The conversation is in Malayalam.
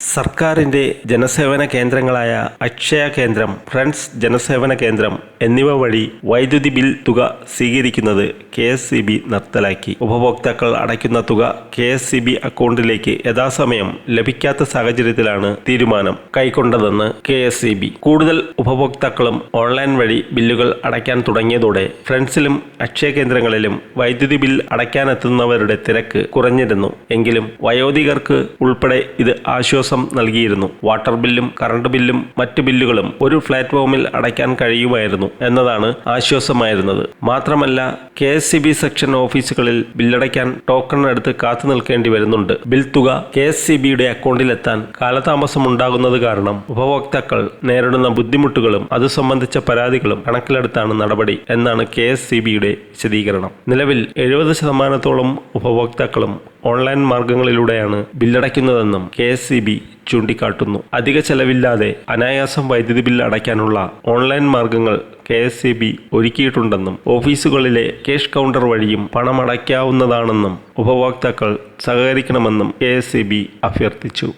സർക്കാരിന്റെ ജനസേവന കേന്ദ്രങ്ങളായ അക്ഷയ കേന്ദ്രം ഫ്രണ്ട്സ് ജനസേവന കേന്ദ്രം എന്നിവ വഴി വൈദ്യുതി ബിൽ തുക സ്വീകരിക്കുന്നത് കെ എസ് സി ബി നിർത്തലാക്കി. ഉപഭോക്താക്കൾ അടയ്ക്കുന്ന തുക കെ എസ് സി ബി അക്കൗണ്ടിലേക്ക് യഥാസമയം ലഭിക്കാത്ത സാഹചര്യത്തിലാണ് തീരുമാനം കൈക്കൊണ്ടതെന്ന് കെ എസ് സി ബി. കൂടുതൽ ഉപഭോക്താക്കളും ഓൺലൈൻ വഴി ബില്ലുകൾ അടയ്ക്കാൻ തുടങ്ങിയതോടെ ഫ്രണ്ട്സിലും അക്ഷയ കേന്ദ്രങ്ങളിലും വൈദ്യുതി ബിൽ അടയ്ക്കാനെത്തുന്നവരുടെ തിരക്ക് കുറഞ്ഞിരുന്നു. എങ്കിലും വയോധികർക്ക് ഉൾപ്പെടെ ഇത് ആശ്വാസം നൽകിയിരുന്നു. വാട്ടർ ബില്ലും കറണ്ട് ബില്ലും മറ്റു ബില്ലുകളും ഒരു പ്ലാറ്റ്ഫോമിൽ അടയ്ക്കാൻ കഴിയുമായിരുന്നു എന്നതാണ് ആശ്വാസമായിരുന്നത്. മാത്രമല്ല കെ സെക്ഷൻ ഓഫീസുകളിൽ ബില്ലടയ്ക്കാൻ ടോക്കൺ എടുത്ത് കാത്തു നിൽക്കേണ്ടി വരുന്നുണ്ട്. ബിൽ തുക കെ എസ് സി ബിയുടെ അക്കൗണ്ടിലെത്താൻ കാലതാമസം ഉണ്ടാകുന്നത് കാരണം ഉപഭോക്താക്കൾ നേരിടുന്ന ബുദ്ധിമുട്ടുകളും അത് സംബന്ധിച്ച പരാതികളും കണക്കിലെടുത്താണ് നടപടി എന്നാണ് കെ എസ് സി ബിയുടെ വിശദീകരണം. നിലവിൽ എഴുപത് ശതമാനത്തോളം ഉപഭോക്താക്കളും ഓൺലൈൻ മാർഗങ്ങളിലൂടെയാണ് ബില്ലടയ്ക്കുന്നതെന്നും കെ എസ് ചൂണ്ടിക്കാട്ടുന്നു. അധിക ചെലവില്ലാതെ അനായാസം വൈദ്യുതി ബില്ല് അടയ്ക്കാനുള്ള ഓൺലൈൻ മാർഗങ്ങൾ കെ എസ് സി ബി ഒരുക്കിയിട്ടുണ്ടെന്നും ഓഫീസുകളിലെ ക്യാഷ് കൗണ്ടർ വഴിയും പണമടയ്ക്കാവുന്നതാണെന്നും ഉപഭോക്താക്കൾ സഹകരിക്കണമെന്നും കെ എസ് സി ബി അഭ്യർത്ഥിച്ചു.